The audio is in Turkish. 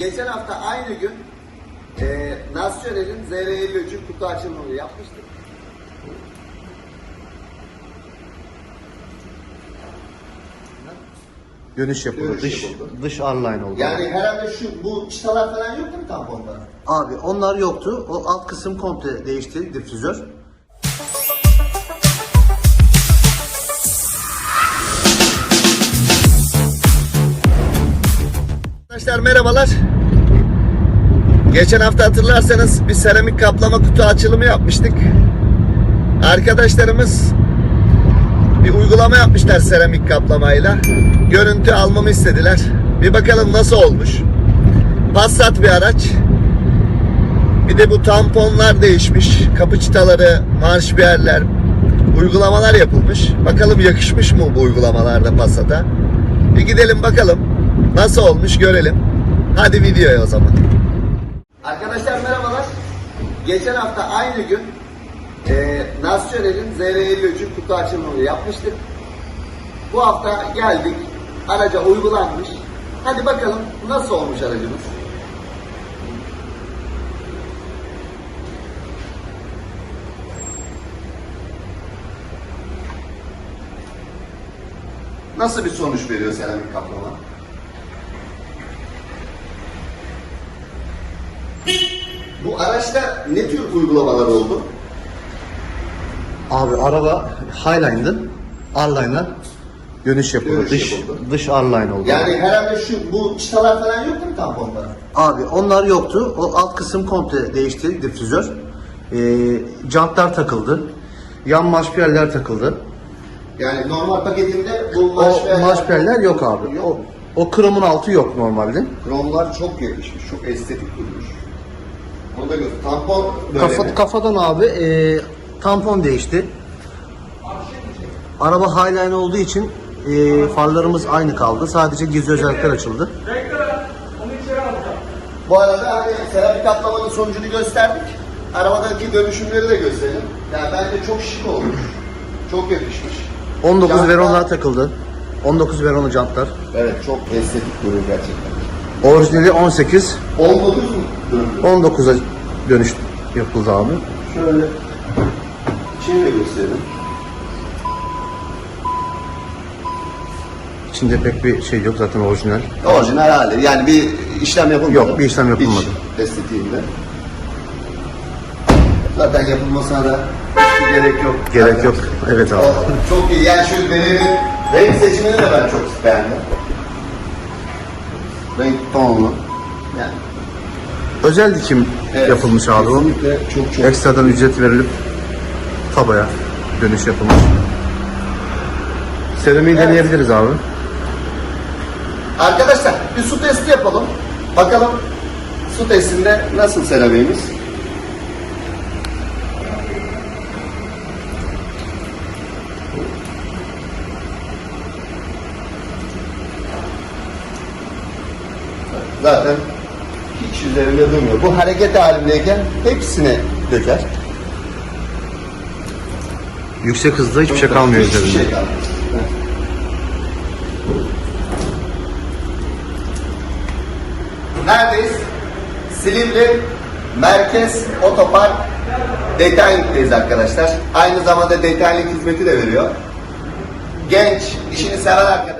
Geçen hafta aynı gün e, Nasyonel'in ZR53'ün kutu açılımını yapmıştık. Dönüş yapıldı. Dönüş dış yapıldı. dış R-line oldu. Yani herhalde şu bu çıtalar falan yok değil mi tamponda? Abi onlar yoktu. O alt kısım komple değişti difüzör. Arkadaşlar merhabalar. Geçen hafta hatırlarsanız bir seramik kaplama kutu açılımı yapmıştık. Arkadaşlarımız bir uygulama yapmışlar seramik kaplamayla. Görüntü almamı istediler. Bir bakalım nasıl olmuş. Passat bir araç. Bir de bu tamponlar değişmiş. Kapı çıtaları, marşbiyerler, uygulamalar yapılmış. Bakalım yakışmış mı bu uygulamalarda Passat'a? Bir gidelim bakalım. Nasıl olmuş görelim. Hadi videoya o zaman. Arkadaşlar merhabalar. Geçen hafta aynı gün e, Nasyonel'in ZR53'ün kutu açılımını yapmıştık. Bu hafta geldik. Araca uygulanmış. Hadi bakalım nasıl olmuş aracımız. Nasıl bir sonuç veriyor seramik kaplama? Bu araçta ne tür uygulamalar oldu? Abi araba Highline'dı. R-line'dan dönüş yapıldı. Dönüş dış yapıldı. dış R-line oldu. Yani herhalde şu bu çıtalar falan yok değil mi tamponda? Abi onlar yoktu. O alt kısım komple değişti difüzör. Ee, jantlar takıldı. Yan marşpiyerler takıldı. Yani normal paketinde bu O marşpiyer- marşpiyerler yok abi. Yok. O, o kromun altı yok normalde. Kromlar çok yakışmış, çok estetik durmuş. Onu da göster. Tampon böyle Kafa, mi? kafadan abi e, tampon değişti. Araba Highline olduğu için e, farlarımız aynı kaldı. Sadece gizli özellikler açıldı. Bu arada hani seramik kaplamanın sonucunu gösterdik. Arabadaki dönüşümleri de gösterelim. Yani bence çok şık olmuş. Çok yakışmış. 19 Jantlar- Veron'lar takıldı. 19 Veron'lu jantlar. Evet çok estetik duruyor gerçekten. Orijinali 18, 19 mu? Döndü? 19'a dönüş yapıldı abi. Şöyle içini gösterelim. İçinde pek bir şey yok zaten orijinal. Orijinal hali. Yani bir işlem yapılmadı. Yok, bir işlem yapılmadı. İç estetiğinde. Zaten yapılmasına da gerek yok. Gerek Zaten. yok. Evet abi. O çok iyi. Yani şu denerin renk seçimini de ben çok beğendim. Renk tonlu. Yani Özel dikim evet, yapılmış abi o. Çok çok. Ekstradan ücret verilip tabaya dönüş yapılmış. Seramiği Evet. deneyebiliriz abi. Arkadaşlar bir su testi yapalım. Bakalım su testinde nasıl seramiğimiz? Zaten hiç üzerinde durmuyor. Bu hareket halindeyken hepsine döker. Yüksek hızda hiçbir şey kalmıyor Hiçbir üzerinde. şey kalmıyor. Evet. Neredeyiz? Silivri Merkez Otopark Detailing'deyiz arkadaşlar. Aynı zamanda detailing hizmeti de veriyor. Genç, işini seven arkadaşlar.